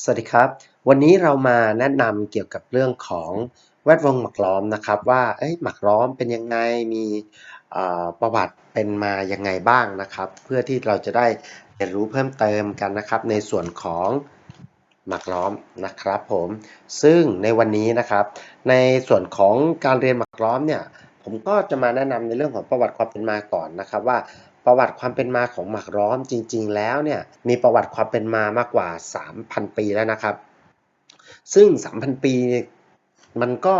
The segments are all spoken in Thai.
สวัสดีครับ วันนี้เรามาแนะนำเกี่ยวกับเรื่องของแวดวงหมากล้อมนะครับ ว่าเอ้ยหมากล้อมเป็นยังไงมีประวัติเป็นมายังไงบ้างนะครับ เพื่อที่เราจะได้เรียนรู้เพิ่มเติมกันนะครับ ในส่วนของหมากล้อมนะครับผมซึ่งในวันนี้นะครับ ในส่วนของการเรียนหมากล้อมเนี่ยผมก็จะมาแนะนำในเรื่องของประวัติความเป็นมาก่อนนะครับ ว่า ประวัติความเป็นมาของหมากล้อมจริง ๆ แล้วเนี่ยมีประวัติความเป็นมามากกว่า 3,000 ปีแล้วนะครับ ซึ่ง 3,000 ปีมันก็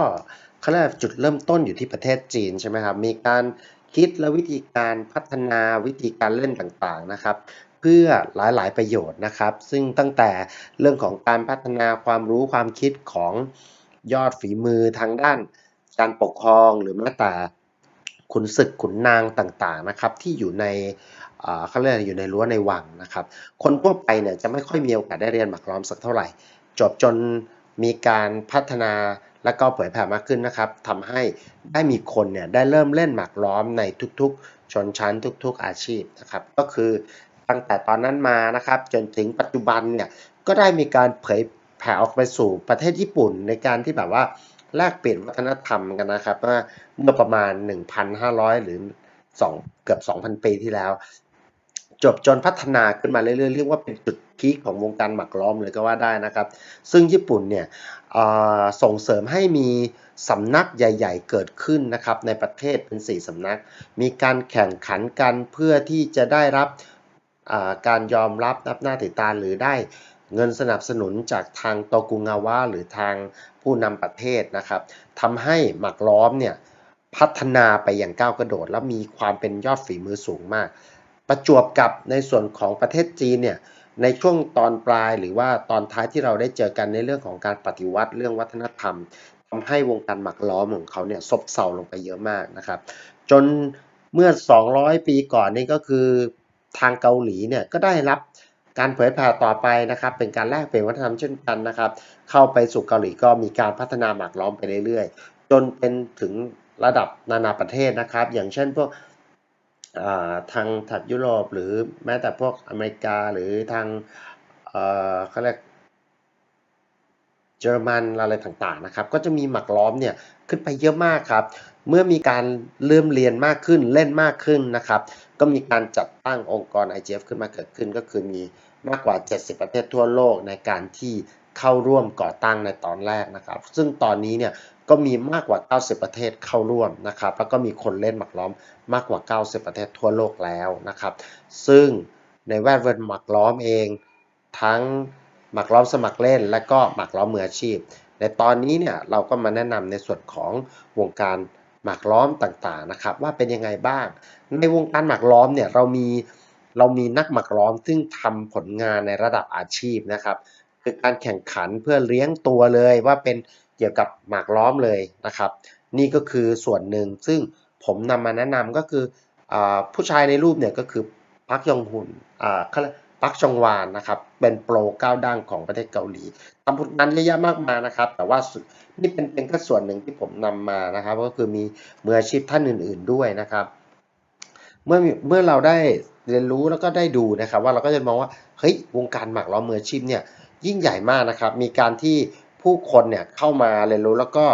เขาเรียกว่จุดเริ่มต้นอยู่ที่ประเทศจีนใช่ไหมครับ มีการคิดและวิธีการพัฒนาวิธีการเล่นต่างๆนะครับ เพื่อหลายๆประโยชน์นะครับ ซึ่งตั้งแต่เรื่องของการพัฒนาความรู้ความคิดของยอดฝีมือทางด้านการปกครองหรือแม้แต่ ขุนศึกขุนนางต่างๆนะครับที่อยู่ในเขาเรียกอะไรอยู่ในรั้วในวังนะครับ คนทั่วไปเนี่ยจะไม่ค่อยมีโอกาสได้เรียนหมากล้อมสักเท่าไหร่ จบจนมีการพัฒนาและก็เผยแผ่มากขึ้นนะครับทำให้ได้มีคนเนี่ยได้เริ่มเล่นหมากล้อมในทุกๆ ชนชั้นทุก ๆ อาชีพนะครับ ก็คือตั้งแต่ตอนนั้นมานะครับ จนถึงปัจจุบันเนี่ยก็ได้มีการเผยแผ่ออกไปสู่ประเทศญี่ปุ่นในการที่แบบว่า แลกเปลี่ยนวัฒนธรรมกันนะครับว่าเมื่อประมาณ 1,500 หรือ 2 เกือบ 2,000 ปีที่แล้ว จบจนพัฒนาขึ้นมาเรื่อยๆ เรียกว่าเป็นจุดพีคของวงการหมากล้อมเลยก็ว่าได้นะครับ ซึ่งญี่ปุ่นเนี่ยส่งเสริมให้มีสำนักใหญ่ ๆ เกิดขึ้นนะครับในประเทศเป็น 4สำนัก มีการแข่งขันกันเพื่อที่จะได้รับการยอมรับนับหน้าติดตาหรือได้ เงินสนับสนุนจากทางโตกุงาวะหรือทางผู้นำประเทศนะครับทำให้หมากล้อมเนี่ยพัฒนาไปอย่างก้าวกระโดด และมีความเป็นยอดฝีมือสูงมาก ประจวบกับในส่วนของประเทศจีนเนี่ยในช่วงตอนปลายหรือว่าตอนท้ายที่เราได้เจอกันในเรื่องของการปฏิวัติเรื่องวัฒนธรรมทำให้วงการหมากล้อมของเขาเนี่ยซบเซาลงไปเยอะมากนะครับ จนเมื่อ 200 ปีก่อนนี่ก็คือทางเกาหลีเนี่ยก็ได้รับ การเผยแผ่ต่อไปนะครับ เป็นการแลกเปลี่ยนวัฒนธรรมเช่นกันนะครับ เข้าไปสู่เกาหลีก็มีการพัฒนาหมากล้อมไปเรื่อยๆ จนเป็นถึงระดับนานาประเทศนะครับ อย่างเช่นพวกาทางแถบยุโรปหรือแม้แต่พวกอเมริกาหรือทางเออเขาเรียกเยอรมันอะไรต่างๆนะครับ ก็จะมีหมากล้อมเนี่ยขึ้นไปเยอะมากครับ เมื่อมีการเริ่มเรียนมากขึ้นเล่นมากขึ้นนะครับ ก็มีการจัดตั้งองค์กร IGF ขึ้นมาเกิดขึ้นก็คือมีมากกว่า 70 ประเทศทั่วโลกในการที่เข้าร่วมก่อตั้งในตอนแรกนะครับ ซึ่งตอนนี้เนี่ยก็มีมากกว่า 90 ประเทศเข้าร่วมนะครับ แล้วก็มีคนเล่นหมากล้อมมากกว่า 90 ประเทศทั่วโลกแล้วนะครับ ซึ่งในแวดวงหมากล้อมเอง ทั้งหมากล้อมสมัครเล่น และก็หมากล้อมมืออาชีพ ในตอนนี้เนี่ยเราก็มาแนะนำในส่วนของวงการ หมากล้อมต่างๆนะครับ ว่าเป็นยังไงบ้าง ในวงการหมากล้อมเนี่ยเรามีเรามีนักหมากล้อมซึ่งทำผลงานในระดับอาชีพนะครับ คือการแข่งขันเพื่อเลี้ยงตัวเลยว่าเป็นเกี่ยวกับหมากล้อมเลยนะครับ นี่ก็คือส่วนหนึ่งซึ่งผมนำมาแนะนำก็คืออผู้ชายในรูปเนี่ยก็คือพักยองฮุนอ่าเขา ปักจองวานนะครับเป็นโปรก้าวดังของประเทศเกาหลีทำผลงานเยอะแยะมากมายนะครับ แต่ว่านี่เป็นเป็นแค่ส่วนหนึ่งที่ผมนำมานะครับ ก็คือมีมืออาชีพท่านอื่น ๆด้วยนะครับ เมื่อเมื่อเราได้เรียนรู้แล้วก็ได้ดูนะครับ ว่าเราก็จะมองว่าเฮ้ยวงการหมากล้อมืออาชีพเนี่ยยิ่งใหญ่มากนะครับ มีการที่ผู้คนเนี่ยเข้ามาเรียนรู้แล้วก็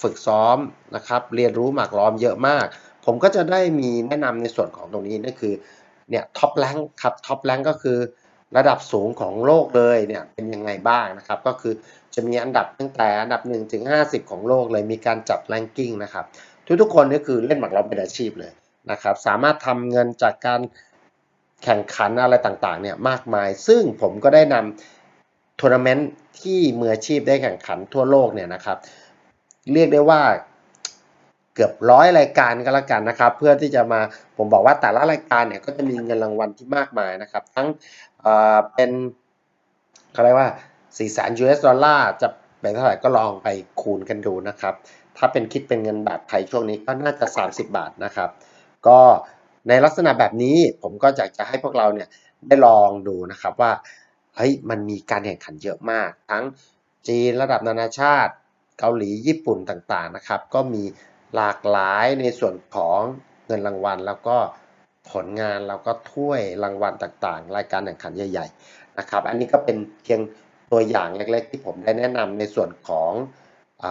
ฝึกซ้อมนะครับ เรียนรู้หมากล้อมเยอะมาก ผมก็จะได้มีแนะนำในส่วนของตรงนี้นั่นคือ เนี่ยท็อปแรงครับท็อปแรงก็คือระดับสูงของโลกเลยเนี่ยเป็นยังไงบ้างนะครับ ก็คือจะมีอันดับตั้งแต่อันดับ1ถึง50 ของโลกเลยมีการจัดแรงกิ้งนะครับ ทุกๆคนก็คือเล่นหมากล้อมเป็นอาชีพเลยนะครับ สามารถทำเงินจากการแข่งขันอะไรต่างๆเนี่ยมากมาย ซึ่งผมก็ได้นำทัวร์นาเมนต์ที่มืออาชีพได้แข่งขันทั่วโลกเนี่ยนะครับ เรียกได้ว่า เกือบร้อยรายการก็แล้วกันนะครับ เพื่อที่จะมาผมบอกว่าแต่ละรายการเนี่ยก็จะมีเงินรางวัลที่มากมายนะครับ ทั้งเอ่อเป็นเขาเรียกว่า4แสน US ดอลลาร์จะเป็นเท่าไหร่ก็ลองไปคูณกันดูนะครับ ถ้าเป็นคิดเป็นเงินบาทไทยช่วงนี้ก็น่าจะ 30 บาทนะครับ ก็ในลักษณะแบบนี้ผมก็อยากจะให้พวกเราเนี่ยได้ลองดูนะครับว่าเฮ้ยมันมีการแข่งขันเยอะมาก ทั้งจีนระดับนานาชาติ เกาหลีญี่ปุ่นต่างๆนะครับ ก็มี หลากหลายในส่วนของเงินรางวัล แล้วก็ผลงานแล้วก็ถ้วยรางวัลต่างๆ รายการแข่งขันใหญ่ๆนะครับอันนี้ก็เป็นเพียงตัวอย่างเล็กๆ ที่ผมได้แนะนำในส่วนของอ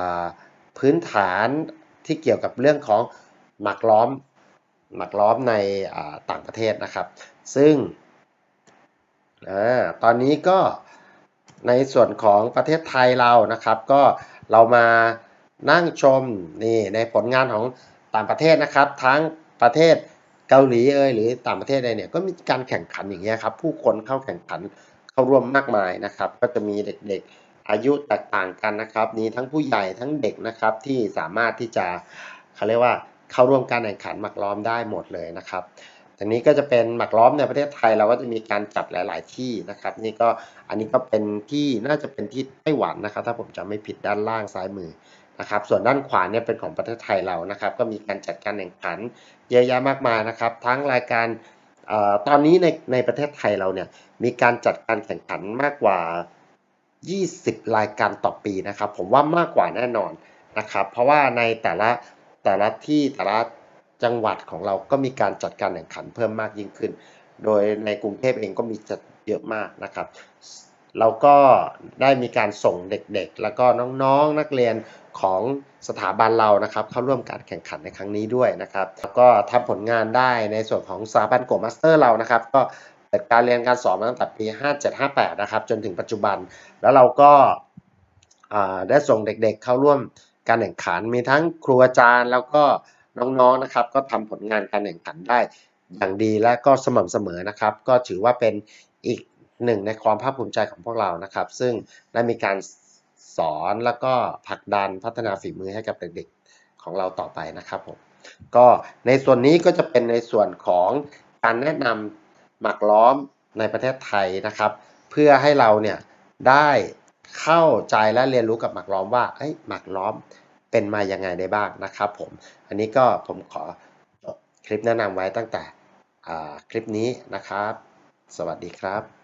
พื้นฐานที่เกี่ยวกับเรื่องของหมักล้อมหมักล้อมในต่างประเทศนะครับ ซึ่งอตอนนี้ก็ในส่วนของประเทศไทยเรานะครับ ก็เรามา นั่งชมนี่ในผลงานของต่างประเทศนะครับ ทั้งประเทศเกาหลีเอยหรือต่างประเทศใดเนี่ยก็มีการแข่งขันอย่างเงี้ยครับ ผู้คนเข้าแข่งขันเข้าร่วมมากมายนะครับ ก็จะมีเด็กๆอายุแตกต่างกันนะครับมีทั้งผู้ใหญ่ทั้งเด็กนะครับที่สามารถที่จะเขาเรียกว่าเข้าร่วมการแข่งขันหมากล้อมได้หมดเลยนะครับทีนี้ก็จะเป็นหมากล้อมในประเทศไทยเราก็จะมีการจัดหลาย ๆ ที่นะครับ นี่ก็อันนี้ก็เป็นที่น่าจะเป็นที่ไต้หวันนะครับ ถ้าผมจำไม่ผิดด้านล่างซ้ายมือ นะครับส่วนด้านขวาเนี่ยเป็นของประเทศไทยเรานะครับก็มีการจัดการแข่งขันเยอะแยะมากมายนะครับทั้งรายการออตอนนี้ในในประเทศไทยเราเนี่ยมีการจัดการแข่งขันมากกว่า 20 รายการต่อปีนะครับ ผมว่ามากกว่าแน่นอนนะครับ เพราะว่าในแต่ละแต่ละที่แต่ละจังหวัดของเราก็มีการจัดการแข่งขันเพิ่มมากยิ่งขึ้น โดยในกรุงเทพเองก็มีจัดเยอะมากนะครับเราก็ได้มีการส่งเด็กๆ แล้วก็น้องๆนักเรียน ของสถาบันเรานะครับเข้าร่วมการแข่งขันในครั้งนี้ด้วยนะครับแล้วก็ทำผลงานได้ในส่วนของสถาบันโกมาสเตอร์เรานะครับก็เปิดการเรียนการสอนมาตั้งแต่ปี 57-58 นะครับจนถึงปัจจุบัน แล้วเราก็ได้ส่งเด็กๆเข้าร่วมการแข่งขันมีทั้งครูอาจารย์แล้วก็น้องๆนะครับก็ทำผลงานการแข่งขันได้อย่างดีและก็สม่ำเสมอนะครับ ก็ถือว่าเป็นอีกหนึ่งในความภาคภูมิใจของพวกเรานะครับ ซึ่งได้มีการ สอนแล้วก็ผลักดันพัฒนาฝีมือให้กับเด็กๆของเราต่อไปนะครับผมก็ในส่วนนี้ก็จะเป็นในส่วนของการแนะนำหมักล้อมในประเทศไทยนะครับ เพื่อให้เราเนี่ยได้เข้าใจและเรียนรู้กับหมักล้อมว่าเอ้หมักล้อมเป็นมายังไงได้บ้างนะครับผมอันนี้ก็ผมขอจบคลิปแนะนำไว้ตั้งแต่คลิปนี้นะครับ สวัสดีครับ